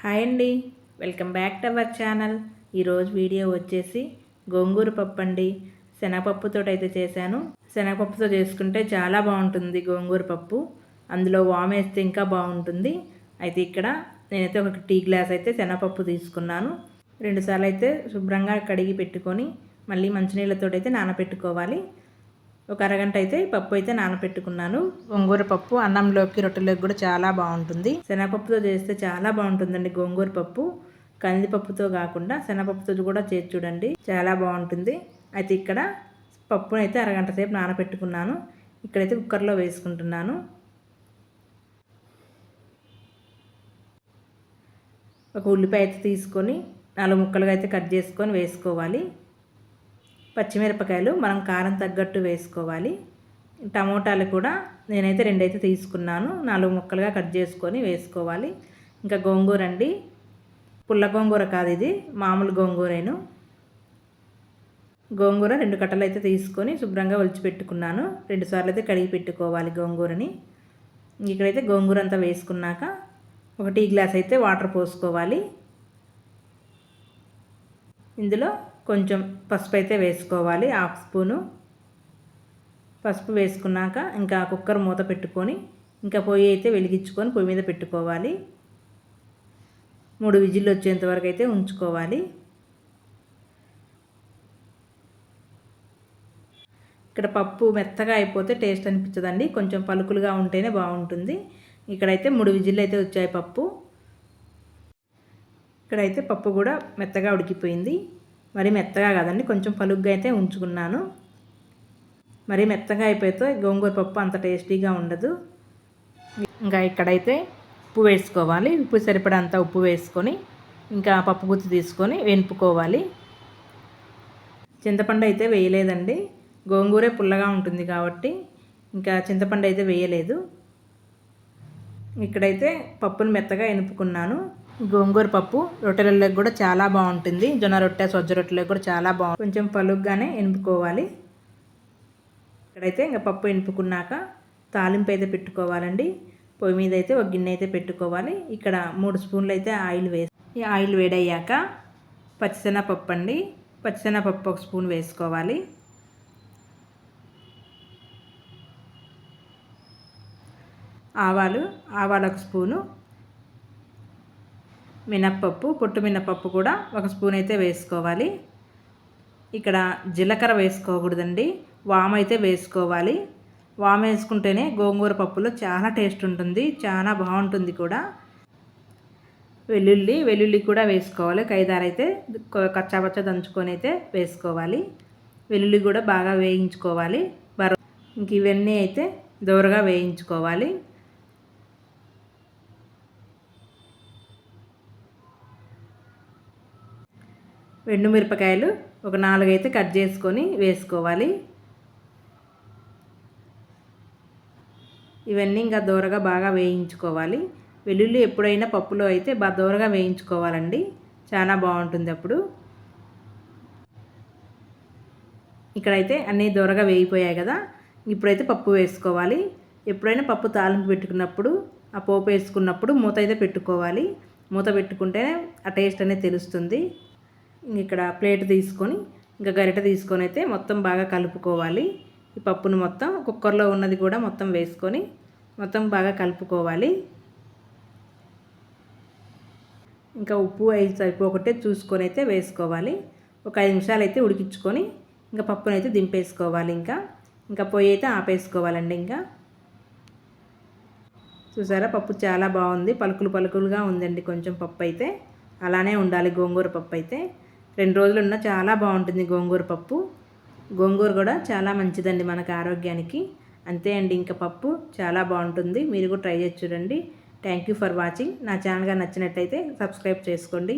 Hi అండి. Welcome back to our channel. ఈరోజు video వచ్చేసి గోంగూర పప్పు అండి. శనగపప్పుతో అయితే చేశాను. శనగపప్పుతో చేసుకుంటే చాలా బాగుంటుంది గోంగూర పప్పు. అందులో వామ్ వేస్తే ఇంకా బాగుంటుంది. అయితే ఇక్కడ నేనైతే ఒక టీ గ్లాస్ అయితే శనగపప్పు తీసుకున్నాను. రెండుసార్లు అయితే శుభ్రంగా కడిగి పెట్టుకొని మళ్ళీ మంచినీళ్ళతో అయితే నానబెట్టుకోవాలి ఒక అరగంట అయితే పప్పు అయితే నానపెట్టుకున్నాను. గోంగూర పప్పు అన్నంలోకి రొట్టెలోకి కూడా చాలా బాగుంటుంది. శనగపప్పుతో చేస్తే చాలా బాగుంటుందండి గోంగూర పప్పు. కందిపప్పుతో కాకుండా శనగపప్పుతో కూడా చేసి చూడండి చాలా బాగుంటుంది. అయితే ఇక్కడ పప్పును అయితే అరగంట సేపు నానపెట్టుకున్నాను. ఇక్కడైతే కుక్కర్లో వేసుకుంటున్నాను. ఒక ఉల్లిపాయ అయితే తీసుకొని నాలుగు ముక్కలుగా అయితే కట్ చేసుకొని వేసుకోవాలి. పచ్చిమిరపకాయలు మనం కారం తగ్గట్టు వేసుకోవాలి. టమోటాలు కూడా నేనైతే రెండైతే తీసుకున్నాను. నాలుగు ముక్కలుగా కట్ చేసుకొని వేసుకోవాలి. ఇంకా గోంగూర అండి. పుల్ల గోంగూర కాదు ఇది మామూలు గోంగూరేను. గోంగూర రెండు కట్టలు అయితే తీసుకొని శుభ్రంగా ఒలిచిపెట్టుకున్నాను రెండు సార్లు అయితే కడిగి పెట్టుకోవాలి గోంగూరని. ఇక్కడైతే గోంగూర అంతా వేసుకున్నాక ఒక టీ గ్లాస్ అయితే వాటర్ పోసుకోవాలి. ఇందులో కొంచెం పసుపు అయితే వేసుకోవాలి హాఫ్ స్పూను. పసుపు వేసుకున్నాక ఇంకా కుక్కర్ మూత పెట్టుకొని ఇంకా పొయ్యి అయితే వెలిగించుకొని పొయ్యి మీద పెట్టుకోవాలి. మూడు విజిల్లు వచ్చేంత వరకు అయితే ఉంచుకోవాలి. ఇక్కడ పప్పు మెత్తగా అయిపోతే టేస్ట్ అనిపించదండి. కొంచెం పలుకులుగా ఉంటేనే బాగుంటుంది. ఇక్కడైతే మూడు విజిల్లు అయితే వచ్చాయి పప్పు. ఇక్కడైతే పప్పు కూడా మెత్తగా ఉడికిపోయింది. మరి మెత్తగా కాదండి కొంచెం పలుగ్గా అయితే ఉంచుకున్నాను. మరి మెత్తగా అయిపోతే గోంగూర పప్పు అంత టేస్టీగా ఉండదు. ఇంకా ఇక్కడైతే ఉప్పు వేసుకోవాలి. ఉప్పు సరిపడంత ఉప్పు వేసుకొని ఇంకా పప్పు గుత్తి తీసుకొని వెనుపుకోవాలి చింతపండు అయితే వేయలేదండి. గోంగూరే పుల్లగా ఉంటుంది కాబట్టి ఇంకా చింతపండు అయితే వేయలేదు. ఇక్కడైతే పప్పును మెత్తగా ఎనుపుకున్నాను గోంగూర పప్పు రొట్టెలలోకి కూడా చాలా బాగుంటుంది. జొన్న రొట్టె సజ్జ రొట్టెలకు కూడా చాలా బాగుంటుంది కొంచెం పలుగ్గానే ఎనుపుకోవాలి ఇక్కడైతే ఇంకా పప్పు ఎనుపుకున్నాక తాలింపు అయితే పెట్టుకోవాలండి. పొయ్యి మీద అయితే ఒక గిన్నె అయితే పెట్టుకోవాలి. ఇక్కడ మూడు స్పూన్లు అయితే ఆయిల్ వేసి ఈ ఆయిల్ వేడయ్యాక పచ్చిశనగపప్పు అండి. పచ్చిశనగపప్పు ఒక స్పూన్ వేసుకోవాలి. ఆవాలు ఆవాలు ఒక స్పూను మినప్పప్పు పొట్టు మినప్పప్పు కూడా ఒక స్పూన్ అయితే వేసుకోవాలి. ఇక్కడ జీలకర్ర వేసుకోకూడదండి. వామ్ అయితే వేసుకోవాలి. వామ్ వేసుకుంటేనే గోంగూర పప్పులో చాలా టేస్ట్ ఉంటుంది చాలా బాగుంటుంది కూడా. వెల్లుల్లి వెల్లుల్లి కూడా వేసుకోవాలి. కైదారు అయితే కచ్చాపచ్చ దంచుకొని అయితే వేసుకోవాలి. వెల్లుల్లి కూడా బాగా వేయించుకోవాలి. బర ఇంక ఇవన్నీ అయితే దూరగా వేయించుకోవాలి. మిరపకాయలు ఒక నాలుగైతే కట్ చేసుకొని వేసుకోవాలి. ఇవన్నీ ఇంకా దూరగా బాగా వేయించుకోవాలి. వెల్లుల్లి ఎప్పుడైనా పప్పులో అయితే బాగా దూరగా వేయించుకోవాలండి. చాలా బాగుంటుంది అప్పుడు. ఇక్కడైతే అన్నీ దూరగా వేయిపోయాయి కదా. ఇప్పుడైతే పప్పు వేసుకోవాలి. ఎప్పుడైనా పప్పు తాలింపు పెట్టుకున్నప్పుడు ఆ పోపు వేసుకున్నప్పుడు మూత అయితే పెట్టుకోవాలి. మూత పెట్టుకుంటే ఆ టేస్ట్ అనేది తెలుస్తుంది. ఇక్కడ ప్లేట్ తీసుకొని ఇంకా గరిట తీసుకొని అయితే మొత్తం బాగా కలుపుకోవాలి. ఈ పప్పును మొత్తం కుక్కర్లో ఉన్నది కూడా మొత్తం వేసుకొని మొత్తం బాగా కలుపుకోవాలి. ఇంకా ఉప్పు ఐదు సరిపోకటే చూసుకొని అయితే వేసుకోవాలి. ఒక ఐదు నిమిషాలు అయితే ఉడికించుకొని ఇంకా పప్పును అయితే దింపేసుకోవాలి ఇంకా. ఇంకా పొయ్యి అయితే ఆపేసుకోవాలండి ఇంకా. చూసారా పప్పు చాలా బాగుంది. పలుకులు పలుకులుగా ఉందండి కొంచెం పప్పు అయితే అలానే ఉండాలి గోంగూర పప్పు అయితే రెండు రోజులు ఉన్నా చాలా బాగుంటుంది గోంగూర పప్పు. గోంగూర కూడా చాలా మంచిదండి మనకు ఆరోగ్యానికి. అంతే అండి ఇంకా పప్పు చాలా బాగుంటుంది. మీరు కూడా ట్రై చేసి చూడండి. థ్యాంక్ యూ ఫర్ వాచింగ్ నా ఛానల్గా నచ్చినట్టయితే సబ్స్క్రైబ్ చేసుకోండి.